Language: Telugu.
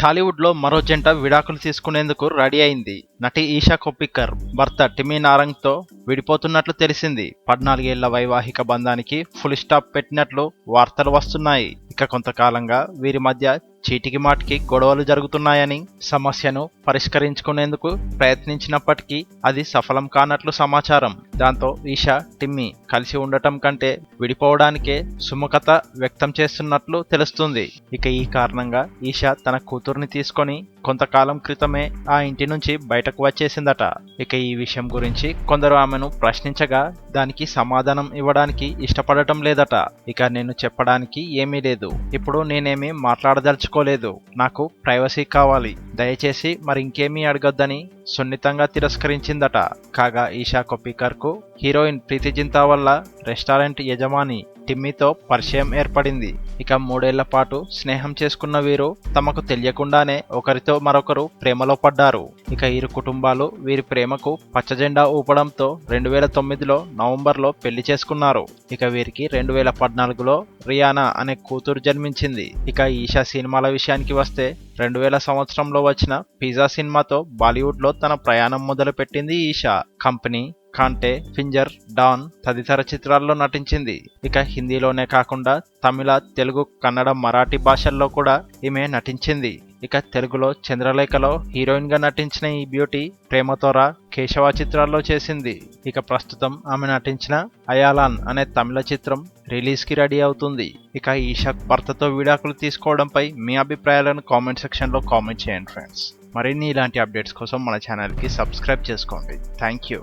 టాలీవుడ్లో మరో జంట విడాకులు తీసుకునేందుకు రెడీ అయింది. నటి ఈషా కొప్పికర్ భర్త టిమీ నారంగ్తో విడిపోతున్నట్లు తెలిసింది. పద్నాలుగేళ్ళ వైవాహిక బంధానికి ఫుల్ స్టాప్ పెట్టినట్లు వార్తలు వస్తున్నాయి. ఇక కొంతకాలంగా వీరి మధ్య చీటికి మాటికి గొడవలు జరుగుతున్నాయని సమస్యను పరిష్కరించుకునేందుకు ప్రయత్నించినప్పటికీ అది సఫలం కానట్లు సమాచారం. దాంతో ఈషా టిమ్మీ కలిసి ఉండటం కంటే విడిపోవడానికే సుముఖత వ్యక్తం చేస్తున్నట్లు తెలుస్తుంది. ఇక ఈ కారణంగా ఈషా తన కూతుర్ని తీసుకొని కొంతకాలం క్రితమే ఆ ఇంటి నుంచి బయటకు వచ్చేసిందట. ఇక ఈ విషయం గురించి కొందరు ఆమెను ప్రశ్నించగా దానికి సమాధానం ఇవ్వడానికి ఇష్టపడటం లేదట. ఇక నేను చెప్పడానికి ఏమీ లేదు. ఇప్పుడు నేనేమి మాట్లాడదలుచుకో తీసుకోలేదు నాకు ప్రైవసీ కావాలి. దయచేసి మరి ఇంకేమీ అడగొద్దని సున్నితంగా తిరస్కరించిందట. కాగా ఈషా కొప్పికర్కు హీరోయిన్ ప్రీతి జింతా వల్ల రెస్టారెంట్ యజమాని టిమ్మీతో పరిచయం ఏర్పడింది. ఇక మూడేళ్ళ పాటు స్నేహం చేసుకున్న వీరు తమకు తెలియకుండానే ఒకరితో మరొకరు ప్రేమలో పడ్డారు. ఇక ఇరు కుటుంబాలు వీరి ప్రేమకు పచ్చజెండా ఊపడంతో రెండు వేల తొమ్మిదిలో నవంబర్లో పెళ్ళి చేసుకున్నారు. ఇక వీరికి రెండు వేల పద్నాలుగులో రియానా అనే కూతురు జన్మించింది. ఇక ఈషా సినిమాల విషయానికి వస్తే రెండు వేల సంవత్సరంలో వచ్చిన పిజ్జా సినిమాతో బాలీవుడ్లో తన ప్రయాణం మొదలుపెట్టింది ఈషా. కంపెనీ కాంటే ఫింజర్ డాన్ తదితర చిత్రాల్లో నటించింది. ఇక హిందీలోనే కాకుండా తమిళ తెలుగు కన్నడ మరాఠీ భాషల్లో కూడా ఈమె నటించింది. ఇక తెలుగులో చంద్రలేఖలో హీరోయిన్గా నటించిన ఈ బ్యూటీ ప్రేమతోరా కేశవ చిత్రాల్లో చేసింది. ఇక ప్రస్తుతం ఆమె నటించిన అయాలాన్ అనే తమిళ చిత్రం రిలీజ్కి రెడీ అవుతుంది. ఇక ఈషా భర్తతో విడాకులు తీసుకోవడంపై మీ అభిప్రాయాలను కామెంట్ సెక్షన్లో కామెంట్ చేయండి ఫ్రెండ్స్. మరిన్ని ఇలాంటి అప్డేట్స్ కోసం మన ఛానల్కి సబ్స్క్రైబ్ చేసుకోండి. Thank you.